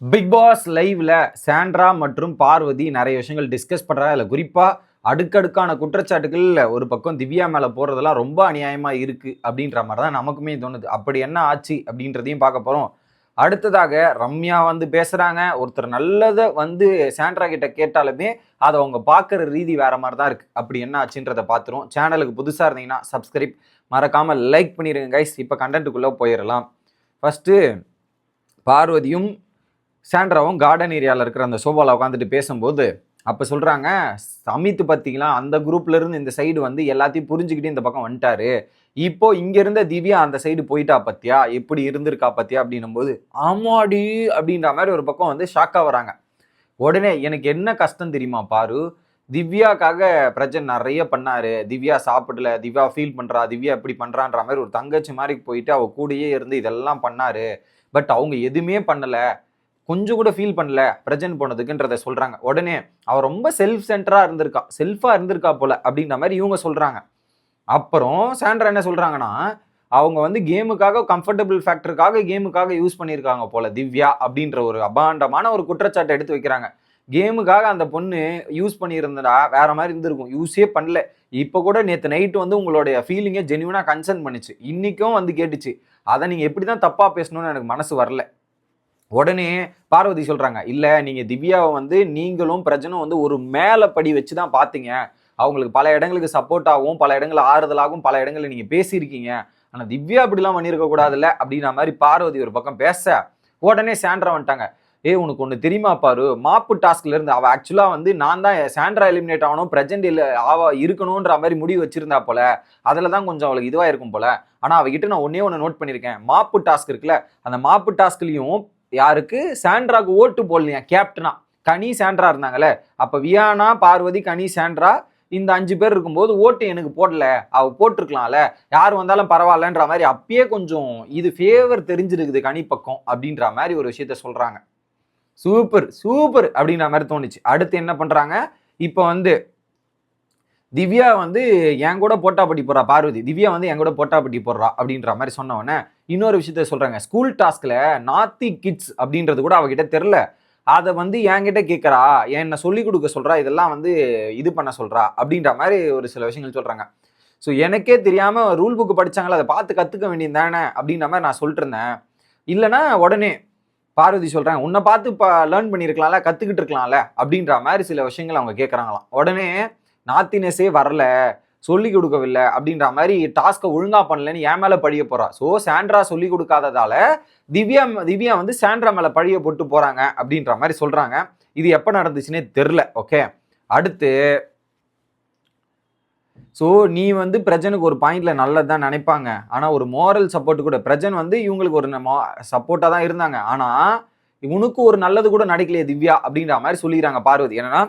Big pass லைவ்ல Sandra மற்றும் பார்வதி நிறைய விஷயங்கள் டிஸ்கஸ் பண்றாங்க. அதில் குறிப்பாக அடுக்கடுக்கான குற்றச்சாட்டுகள் ஒரு பக்கம் திவ்யா மேலே போடுறதெல்லாம் ரொம்ப அநியாயமாக இருக்கு அப்படின்ற மாதிரி தான் நமக்குமே தோணுது. அப்படி என்ன ஆச்சு அப்படின்றதையும் பார்க்க போகிறோம் அடுத்ததாக ரம்யா வந்து பேசுகிறாங்க ஒருத்தர் நல்லதை வந்து சாண்ட்ரா கிட்ட கேட்டாலுமே அதை அவங்க பார்க்குற ரீதி வேற மாதிரி தான் இருக்குது அப்படி என்ன ஆச்சுன்றதை பார்த்துரும் சேனலுக்கு புதுசாக இருந்தீங்கன்னா சப்ஸ்கிரைப் மறக்காமல் லைக் பண்ணிடுங்க கைஸ் இப்போ கண்டென்ட்டுக்குள்ளே போயிடலாம். ஃபஸ்ட்டு பார்வதியும் சாண்ட்ராவும் கார்டன் ஏரியாவில் இருக்கிற அந்த சோபாவில் உட்காந்துட்டு பேசும்போது அப்போ சொல்கிறாங்க சமித்து பார்த்தீங்களா அந்த குரூப்லேருந்து இந்த சைடு வந்து எல்லாத்தையும் புரிஞ்சுக்கிட்டு இந்த பக்கம் வந்துட்டாரு. இப்போ இங்கேருந்த திவ்யா அந்த சைடு போயிட்டா பத்தியா எப்படி இருந்திருக்கா பத்தியா அப்படின்னும் போது ஆமாடி அப்படின்ற மாதிரி ஒரு பக்கம் வந்து ஷாக்காக வராங்க. உடனே எனக்கு என்ன கஷ்டம் தெரியுமா பாரு திவ்யாக்காக பிரஜன் நிறைய பண்ணாரு. திவ்யா சாப்பிடல திவ்யா ஃபீல் பண்ணுறா திவ்யா இப்படி பண்ணுறான்ற மாதிரி ஒரு தங்கச்சி மாதிரி போயிட்டு அவள் கூடயே இருந்து இதெல்லாம் பண்ணாரு. பட் அவங்க எதுவுமே பண்ணலை. கொஞ்சம் கூட ஃபீல் பண்ணல பிரஜன் போனதுக்குன்றத சொல்கிறாங்க உடனே அவள் ரொம்ப செல்ஃப் சென்டராக இருந்திருக்கா. செல்ஃபாக இருந்திருக்கா போல அப்படின்ற மாதிரி இவங்க சொல்கிறாங்க அப்புறம் சாண்ட்ரா என்ன சொல்கிறாங்கன்னா அவங்க வந்து கேமுக்காக கம்ஃபர்டபுள் ஃபேக்டருக்காக கேமுக்காக யூஸ் பண்ணியிருக்காங்க போல திவ்யா அப்படின்ற ஒரு அபாண்டமான ஒரு குற்றச்சாட்டை எடுத்து வைக்கிறாங்க. கேமுக்காக அந்த பொண்ணு யூஸ் பண்ணியிருந்தா வேற மாதிரி இருந்திருக்கும். யூஸே பண்ணல. இப்போ கூட நேற்று நைட்டு வந்து உங்களுடைய ஃபீலிங்கை ஜென்யூனாக கன்சர்ன் பண்ணுச்சு. இன்றைக்கும் வந்து கேட்டுச்சு. அதை நீங்கள் எப்படி தான் தப்பாக பேசணும்னு எனக்கு மனசு வரல. உடனே பார்வதி சொல்றாங்க இல்ல நீங்க திவ்யாவை வந்து நீங்களும் பிரஜனும் வந்து ஒரு மேல படி வச்சு தான் பாத்தீங்க. அவங்களுக்கு பல இடங்களுக்கு சப்போர்ட்டாகவும் பல இடங்கள் ஆறுதலாகவும் பல இடங்களில் நீங்க பேசியிருக்கீங்க. ஆனா திவ்யா அப்படிலாம் பண்ணியிருக்க கூடாதுல்ல? அப்படின்ற மாதிரி பார்வதி ஒரு பக்கம் பேச உடனே சாண்ட்ரா வந்துட்டாங்க. ஏய் உனக்கு ஒன்று தெரியுமா பாரு? மாப்பு டாஸ்க்ல இருந்து அவ ஆக்சுவலா வந்து நான் தான் சாண்ட்ரா எலிமினேட் ஆகணும் பிரசன்ட் இல்லை ஆவா இருக்கணும்ன்ற மாதிரி முடிவு வச்சிருந்தா போல. அதில் தான் கொஞ்சம் அவளுக்கு இதுவாக இருக்கும் போல. ஆனா அவகிட்ட நான் ஒன்னே ஒன்று நோட் பண்ணியிருக்கேன். மாப்பு டாஸ்க் இருக்குல்ல அந்த மாப்பு டாஸ்க்லையும் யாருக்கு? சாண்ட்ராக்கு ஓட்டு போடலையா? கேப்டனா. கனி சாண்ட்ரா இருந்தாங்கல்ல. அப்போ வியானா பார்வதி கனி சாண்ட்ரா இந்த அஞ்சு பேர் இருக்கும்போது ஓட்டு எனக்கு போடல. அவ போட்டிருக்கலாம்ல. யார் வந்தாலும் பரவாயில்லன்ற மாதிரி அப்பயே கொஞ்சம் இது ஃபேவர் தெரிஞ்சிருக்குது கனி பக்கம் அப்படின்ற மாதிரி ஒரு விஷயத்த சொல்றாங்க. சூப்பர் சூப்பர் அப்படின்ற மாதிரி தோணுச்சு. அடுத்து என்ன பண்றாங்க? இப்போ வந்து திவ்யா வந்து என் கூட போட்டாப்பட்டி போடுறா பார்வதி. திவ்யா வந்து என் கூட போட்டாப்பட்டி போடுறா அப்படின்ற மாதிரி சொன்னவொன்னே இன்னொரு விஷயத்த சொல்கிறாங்க ஸ்கூல் டாஸ்கில் நாத்தி கிட்ஸ் அப்படின்றது கூட அவகிட்ட தெரில அதை வந்து என்கிட்ட கேட்குறா என்னை சொல்லி கொடுக்க சொல்கிறா இதெல்லாம் வந்து இது பண்ண சொல்கிறா அப்படின்ற மாதிரி ஒரு சில விஷயங்கள் சொல்கிறாங்க ஸோ எனக்கே தெரியாமல் ரூல் புக்கு படிச்சாங்களா அதை பார்த்து கற்றுக்க வேண்டியது தானே அப்படின்ற மாதிரி நான் சொல்லிட்டு இருந்தேன் இல்லைன்னா உடனே பார்வதி சொல்கிறேன் உன்னை பார்த்து இப்போ லேர்ன் பண்ணியிருக்கலாம்ல கற்றுக்கிட்டு இருக்கலாம்ல அப்படின்ற மாதிரி சில விஷயங்கள் அவங்க கேட்குறாங்களாம் உடனே நாத்தினஸே வரல சொல்லி கொடுக்கவில்லை அப்படின்ற மாதிரி டாஸ்க்கை ஒழுங்கா பண்ணலன்னு என் மேலே பழிய போறா. ஸோ சாண்ட்ரா சொல்லி கொடுக்காததால திவ்யா திவ்யா வந்து சாண்ட்ரா மேலே பழிய போட்டு போறாங்க அப்படின்ற மாதிரி சொல்றாங்க. இது எப்போ நடந்துச்சுன்னே தெரில ஓகே அடுத்து ஸோ நீ வந்து பிரஜனுக்கு ஒரு பாயிண்டில் நல்லது தான் நினைப்பாங்க. ஆனால் ஒரு மோரல் சப்போர்ட் கூட பிரஜன் வந்து இவங்களுக்கு ஒரு சப்போர்ட்டாக தான் இருந்தாங்க. ஆனால் இவனுக்கு ஒரு நல்லது கூட நடக்கலையே திவ்யா அப்படின்ற மாதிரி சொல்லிடுறாங்க பார்வதி. என்னன்னா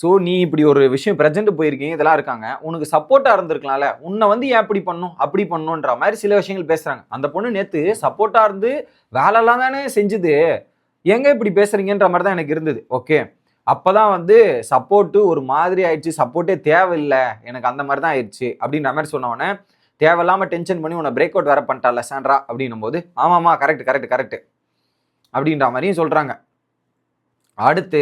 ஸோ நீ இப்படி ஒரு விஷயம் பிரசன்ட் போயிருக்கீங்க இதெல்லாம் இருக்காங்க. உனக்கு சப்போர்ட்டாக இருந்திருக்கலாம்ல. உன்னை வந்து ஏன் இப்படி பண்ணும் அப்படி பண்ணுன்ற மாதிரி சில விஷயங்கள் பேசுகிறாங்க அந்த பொண்ணு நேற்று சப்போர்ட்டாக இருந்து வேலைலாம் தானே செஞ்சுது. எங்க இப்படி பேசுறீங்கன்ற மாதிரி தான் எனக்கு இருந்தது. ஓகே அப்போ தான் வந்து சப்போர்ட்டு ஒரு மாதிரி ஆயிடுச்சு. சப்போர்ட்டே தேவையில்லை. எனக்கு அந்த மாதிரி தான் ஆயிடுச்சு. அப்படின்ற மாதிரி சொன்னவொன்னே தேவையில்லாமல் டென்ஷன் பண்ணி உன்னை பிரேக் அவுட் வேற பண்ணிட்டால சாண்ட்ரா அப்படின்னும் போது ஆமாம்மா கரெக்ட் கரெக்ட் கரெக்ட் அப்படின்ற மாதிரியும் சொல்கிறாங்க அடுத்து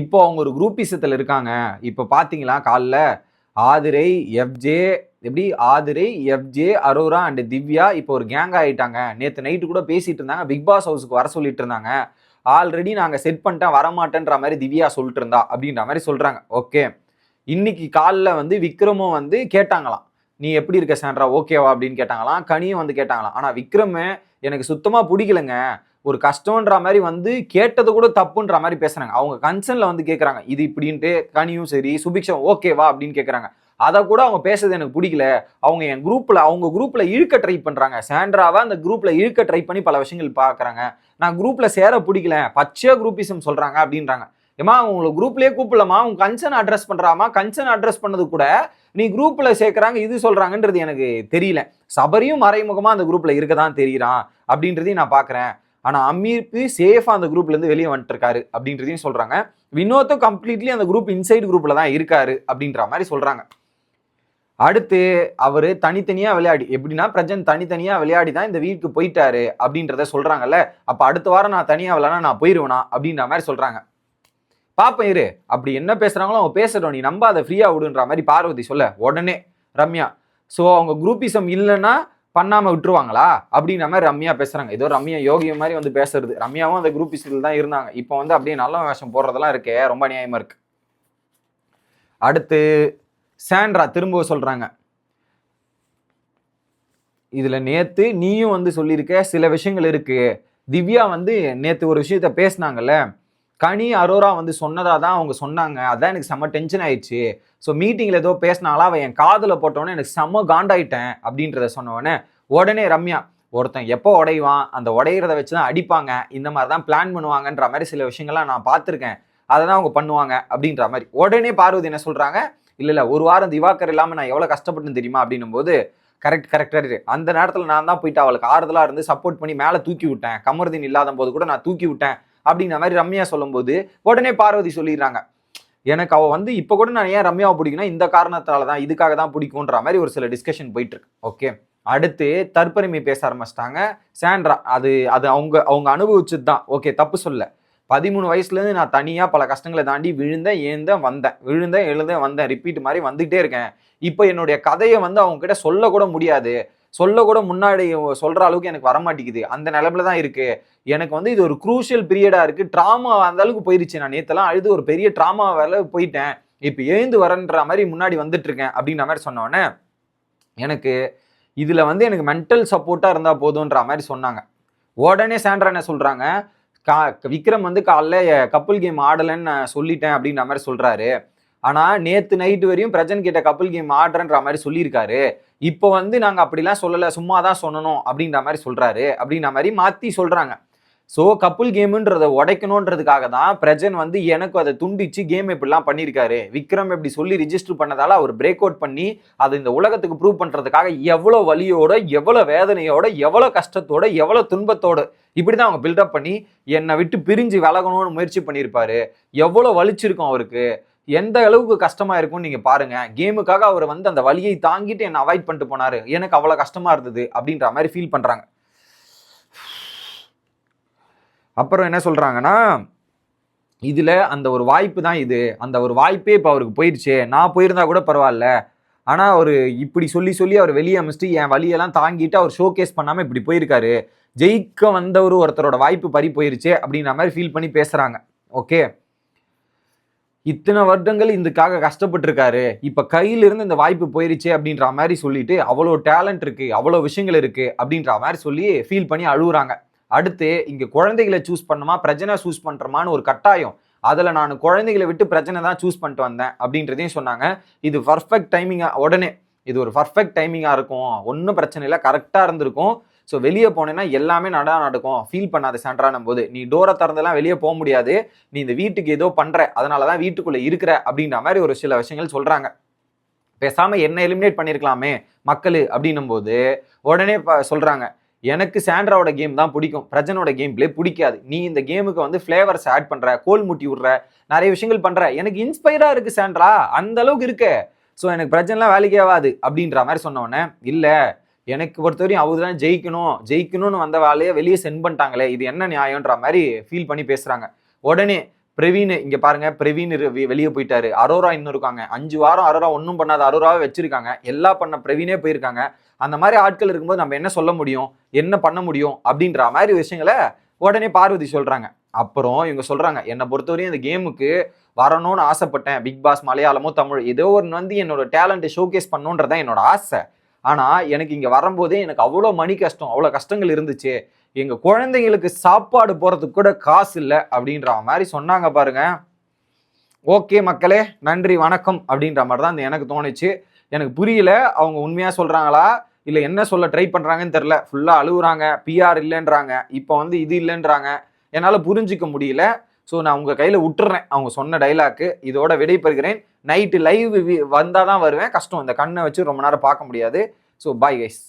இப்போ அவங்க ஒரு குரூப்பிசத்தில் இருக்காங்க. இப்போ பார்த்தீங்களா காலில்? ஆதிரை எஃப்ஜே எப்படி? ஆதிரை எஃப்ஜே அரோரா அண்ட் திவ்யா இப்போ ஒரு கேங் ஆகிட்டாங்க நேற்று நைட்டு கூட பேசிகிட்டு இருந்தாங்க. பிக் பாஸ் ஹவுஸுக்கு வர சொல்லிட்டு இருந்தாங்க. ஆல்ரெடி நாங்கள் செட் பண்ணிட்டேன் வரமாட்டேன்ற மாதிரி திவ்யா சொல்லிட்டு இருந்தா அப்படின்ற மாதிரி சொல்கிறாங்க ஓகே இன்னைக்கு காலில் வந்து விக்ரமும் வந்து கேட்டாங்களாம். நீ எப்படி இருக்க சாண்ட்ரா ஓகேவா அப்படின்னு கேட்டாங்களாம். கனியும் வந்து கேட்டாங்களாம். ஆனால் விக்ரம் எனக்கு சுத்தமாக பிடிக்கலங்க. ஒரு கஷ்டம்ன்ற மாதிரி வந்து கேட்டது கூட தப்புன்ற மாதிரி பேசுறாங்க. அவங்க கன்சர்ன்ல வந்து கேட்குறாங்க இது இப்படின்ட்டு கனியும் சரி சுபிக்ஷம் ஓகேவா அப்படின்னு கேட்குறாங்க அதை கூட அவங்க பேசுறது எனக்கு பிடிக்கல. அவங்க என் குரூப்பில் அவங்க குரூப்பில் இழுக்க ட்ரை பண்ணுறாங்க சாண்ட்ராவை அந்த குரூப்பில் இழுக்க ட்ரை பண்ணி பல விஷயங்கள் பார்க்குறாங்க நான் குரூப்பில் சேர பிடிக்கல. பச்சையா குரூப்பிசம் சொல்கிறாங்க அப்படின்றாங்க. ஏமா உங்களை குரூப்லேயே கூப்பிடலாமா? உங்க கன்சர்ன் அட்ரஸ் பண்ணுறாமா கன்சர்ன் அட்ரஸ் பண்ணது கூட நீ குரூப்பில் சேர்க்குறாங்க இது சொல்கிறாங்கன்றது எனக்கு தெரியல. சபரியும் மறைமுகமாக அந்த குரூப்பில் இருக்க தான் தெரியுறான் அப்படின்றதையும் நான் பார்க்குறேன் ஆனால் அமீர்ப்பு சேஃபாக அந்த குரூப்லேருந்து வெளியே வந்துட்டு இருக்காரு அப்படின்றதையும் சொல்கிறாங்க வினோத்தும் கம்ப்ளீட்லி அந்த குரூப் இன்சைட் குரூப்பில் தான் இருக்காரு அப்படின்ற மாதிரி சொல்கிறாங்க அடுத்து அவர் தனித்தனியாக விளையாடி எப்படின்னா பிரஜன் தனித்தனியாக விளையாடி தான் இந்த வீட்டுக்கு போயிட்டாரு அப்படின்றத சொல்கிறாங்கல்ல அப்போ அடுத்த வாரம் நான் தனியாக விளையாட நான் போயிடுவேனா அப்படின்ற மாதிரி சொல்கிறாங்க பாப்பேன் இரு அப்படி என்ன பேசுகிறாங்களோ அவங்க பேசுகிறோம் நீ நம்ம அதை ஃப்ரீயாக விடுன்ற மாதிரி பார்வதி சொல்ல உடனே ரம்யா. ஸோ அவங்க குரூப்பிசம் இல்லைன்னா பண்ணாமல் விட்டுருவாங்களா? அப்படின்ற மாதிரி ரம்யா பேசுகிறாங்க ஏதோ ரம்யா யோகி மாதிரி வந்து பேசுறது. ரம்யாவும் அந்த குரூப் இஸ்டில் தான் இருந்தாங்க. இப்போ வந்து அப்படியே நல்ல வேஷம் போடுறதெல்லாம் இருக்கே. ரொம்ப நியாயமாக இருக்கு. அடுத்து சாண்ட்ரா திரும்ப சொல்கிறாங்க இதில் நேற்று நீயும் வந்து சொல்லியிருக்க. சில விஷயங்கள் இருக்கு. திவ்யா வந்து நேற்று ஒரு விஷயத்த பேசினாங்கல்ல. கனி அரோரா வந்து சொன்னதாக தான் அவங்க சொன்னாங்க. அதான் எனக்கு செம்ம டென்ஷன் ஆயிடுச்சு. ஸோ மீட்டிங்கில் ஏதோ பேசினாலும் அவள் என் காதில் போட்டோன்னே எனக்கு செம்ம காண்டாயிட்டேன் அப்படின்றத சொன்னவொடனே உடனே ரம்யா ஒருத்தன் எப்போ உடைவான்? அந்த உடையிறத வச்சு தான் அடிப்பாங்க. இந்த மாதிரி தான் பிளான் பண்ணுவாங்கன்ற மாதிரி சில விஷயங்கள்லாம் நான் பார்த்துருக்கேன். அதை தான் அவங்க பண்ணுவாங்க. அப்படின்ற மாதிரி. உடனே பார்வதி என்ன சொல்கிறாங்க இல்லை இல்லை ஒரு வாரம் திவாக்கர் இல்லாமல் நான் எவ்வளோ கஷ்டப்பட்டேன் தெரியுமா? அப்படின்னும் போது கரெக்ட் கரெக்டாக அந்த நேரத்தில் நான் தான் போயிட்டு அவளுக்கு ஆறுதலாக இருந்து சப்போர்ட் பண்ணி மேலே தூக்கி விட்டேன். கமருதீன் இல்லாத போது கூட நான் தூக்கி விட்டேன். அப்படிங்கிற மாதிரி ரம்யா சொல்லும்போது உடனே பார்வதி சொல்லிடுறாங்க. எனக்கு அவள் வந்து இப்போ கூட நான் ஏன் ரம்யாவை பிடிக்குன்னா இந்த காரணத்தால தான் இதுக்காக தான் பிடிக்குன்ற மாதிரி ஒரு சில டிஸ்கஷன் போயிட்டு இருக்கு ஓகே அடுத்து தற்பெருமை பேச ஆரம்பிச்சிட்டாங்க. சாண்ட்ரா அது அது அவங்க அவங்க அனுபவிச்சது தான் ஓகே தப்பு சொல்ல. பதிமூணு வயசுலேருந்து நான் தனியாக பல கஷ்டங்களை தாண்டி விழுந்தேன் எழுந்தேன் வந்தேன். விழுந்தேன் எழுந்தேன் வந்தேன். ரிப்பீட் மாதிரி வந்துகிட்டே இருக்கேன். இப்போ என்னுடைய கதையை வந்து அவங்க கிட்ட சொல்லக்கூட முடியாது. சொல்ல கூட முன்னாடி சொல்ற அளவுக்கு எனக்கு வர மாட்டேங்குது அந்த நிலமில தான் இருக்கு. எனக்கு வந்து இது ஒரு குரூஷியல் பீரியடா இருக்கு. ட்ராமா அந்த அளவுக்கு போயிருச்சு. நான் நேத்தெல்லாம் அழுது ஒரு பெரிய ட்ராமா வேலை போயிட்டேன். இப்போ எழுந்து வரன்ற மாதிரி முன்னாடி வந்துட்டு இருக்கேன் அப்படின்ற மாதிரி சொன்னோடனே எனக்கு இதுல வந்து எனக்கு மென்டல் சப்போர்ட்டா இருந்தா போதுன்ற மாதிரி சொன்னாங்க. உடனே சாண்ட்ரா என்ன சொல்றாங்க? கா விக்ரம் வந்து காலைல கப்புள் கேம் ஆடலைன்னு நான் சொல்லிட்டேன் அப்படின்ற மாதிரி சொல்றாரு. ஆனால் நேற்று நைட்டு வரையும் பிரஜன் கிட்ட கப்பல் கேம் ஆடுறன்ற மாதிரி சொல்லியிருக்காரு. இப்போ வந்து நாங்கள் அப்படிலாம் சொல்லலை சும்மா தான் சொன்னணும் அப்படின்ற மாதிரி சொல்கிறாரு அப்படின்ற மாதிரி மாற்றி சொல்கிறாங்க ஸோ கப்புள் கேமுன்றதை உடைக்கணுன்றதுக்காக தான் பிரஜன் வந்து எனக்கு அதை துண்டிச்சு கேம் இப்படிலாம் பண்ணியிருக்காரு. விக்ரம் இப்படி சொல்லி ரிஜிஸ்டர் பண்ணதால அவர் பிரேக் அவுட் பண்ணி அதை இந்த உலகத்துக்கு ப்ரூவ் பண்ணுறதுக்காக எவ்வளோ வலியோட எவ்வளோ வேதனையோட எவ்வளோ கஷ்டத்தோட எவ்வளோ துன்பத்தோட இப்படி தான் அவங்க பில்டப் பண்ணி என்னை விட்டு பிரிஞ்சு விலகணும்னு முயற்சி பண்ணியிருப்பாரு. எவ்வளோ வலிச்சிருக்கும் அவருக்கு. எந்த அளவுக்கு கஷ்டமா இருக்கும்னு நீங்க பாருங்க. கேமுக்காக அவர் வந்து அந்த வழியை தாங்கிட்டு என்ன அவாய்ட் பண்ணிட்டு போனாரு. எனக்கு அவ்வளவு கஷ்டமா இருந்தது அப்படின்ற மாதிரி ஃபீல் பண்றாங்க. அப்புறம் என்ன சொல்றாங்கன்னா இதுல அந்த ஒரு வாய்ப்பு தான் இது. அந்த ஒரு வாய்ப்பே இப்போ அவருக்கு போயிடுச்சு. நான் போயிருந்தா கூட பரவாயில்ல. ஆனா அவர் இப்படி சொல்லி சொல்லி அவர் வெளியே அமைச்சிட்டு என் வழியெல்லாம் தாங்கிட்டு அவர் ஷோகேஸ் பண்ணாம இப்படி போயிருக்காரு. ஜெயிக்க வந்தவர் ஒருத்தரோட வாய்ப்பு பறி போயிருச்சு அப்படின்ற மாதிரி ஃபீல் பண்ணி பேசுறாங்க. ஓகே இத்தனை வருடங்கள் இதுக்காக கஷ்டப்பட்டிருக்காரு. இப்போ கையிலிருந்து இந்த வாய்ப்பு போயிருச்சே அப்படின்ற மாதிரி சொல்லிட்டு அவ்வளோ டேலண்ட் இருக்குது அவ்வளோ விஷயங்கள் இருக்குது அப்படின்ற மாதிரி சொல்லி ஃபீல் பண்ணி அழுகுறாங்க அடுத்து இங்கே குழந்தைகளை சூஸ் பண்ணுமா பிரச்சனை சூஸ் பண்றோமான்னு ஒரு கட்டாயம். அதில் நான் குழந்தைகளை விட்டு பிரச்சனை தான் சூஸ் பண்ணிட்டு வந்தேன் அப்படின்றதையும் சொன்னாங்க. இது பர்ஃபெக்ட் டைமிங்காக உடனே. இது ஒரு பர்ஃபெக்ட் டைமிங்காக இருக்கும். ஒன்றும் பிரச்சனை இல்லை. கரெக்டாக இருந்திருக்கும். ஸோ வெளியே போனேன்னா எல்லாமே நடா நடக்கும். ஃபீல் பண்ணாத சென்ட்ரானும் போது நீ டோரை திறந்தெல்லாம் வெளியே போக முடியாது. நீ இந்த வீட்டுக்கு ஏதோ பண்ணுற அதனால தான் வீட்டுக்குள்ளே இருக்கிற அப்படின்ற மாதிரி ஒரு சில விஷயங்கள் சொல்கிறாங்க பேசாமல் என்ன எலிமினேட் பண்ணியிருக்கலாமே மக்கள் அப்படின்னும் போது உடனே சொல்கிறாங்க எனக்கு சாண்ட்ராவோட கேம் தான் பிடிக்கும். பிரஜனோட கேம் பிளே பிடிக்காது. நீ இந்த கேமுக்கு வந்து ஃப்ளேவர்ஸ் ஆட் பண்ற கோல் முட்டி விடுற நிறைய விஷயங்கள் பண்ற. எனக்கு இன்ஸ்பயரா இருக்கு சாண்ட்ரா அந்த அளவுக்கு இருக்கு. ஸோ எனக்கு பிரஜன்லாம் வேலைக்கே ஆகாது அப்படின்ற மாதிரி சொன்ன உடனே எனக்கு பொறுத்தவரையும் அவர் தான் ஜெயிக்கணும். ஜெயிக்கணும்னு வந்த வேலையை வெளியே சென்ட் பண்ணிட்டாங்களே இது என்ன நியாயம்ன்ற மாதிரி ஃபீல் பண்ணி பேசுறாங்க. உடனே பிரவீன் இங்க பாருங்க பிரவீன் வெளியே போயிட்டாரு. அரோரா இன்னும் இருக்காங்க. அஞ்சு வாரம் அரோரா ஒன்றும் பண்ணாத அரோராவை வச்சிருக்காங்க. எல்லா பண்ண பிரவீனே போயிருக்காங்க. அந்த மாதிரி ஆட்கள் இருக்கும்போது நம்ம என்ன சொல்ல முடியும்? என்ன பண்ண முடியும்? அப்படின்ற மாதிரி விஷயங்களை உடனே பார்வதி சொல்றாங்க. அப்புறம் இவங்க சொல்றாங்க என்னை பொறுத்தவரையும் இந்த கேமுக்கு வரணும்னு ஆசைப்பட்டேன். பிக் பாஸ் மலையாளமோ தமிழ் ஏதோ ஒன்று வந்து என்னோட டேலண்ட்டை ஷோகேஸ் பண்ணுன்றதான் என்னோட ஆசை. ஆனா எனக்கு இங்க வரும்போதே எனக்கு அவ்வளோ மணி கஷ்டம் அவ்வளோ கஷ்டங்கள் இருந்துச்சு. எங்க குழந்தைங்களுக்கு சாப்பாடு போறதுக்கு கூட காசு இல்லை அப்படின்ற மாதிரி சொன்னாங்க பாருங்க. ஓகே மக்களே நன்றி வணக்கம் அப்படின்ற மாதிரி தான் இந்த எனக்கு தோணுச்சு. எனக்கு புரியல அவங்க உண்மையா சொல்றாங்களா? இல்லை என்ன சொல்ல ட்ரை பண்ணுறாங்கன்னு தெரில ஃபுல்லாக அழுகுறாங்க பிஆர் இல்லைன்றாங்க. இப்போ வந்து இது இல்லைன்றாங்க. என்னால் புரிஞ்சுக்க முடியல. ஸோ நான் உங்கள் கையில் விட்டுறேன் அவங்க சொன்ன டைலாக்கு இதோட விடைபெறுகிறேன். நைட்டு லைவ் வந்தால் தான் வருவேன். கஷ்டம். இந்த கண்ணை வச்சு ரொம்ப நேரம் பார்க்க முடியாது. So bye guys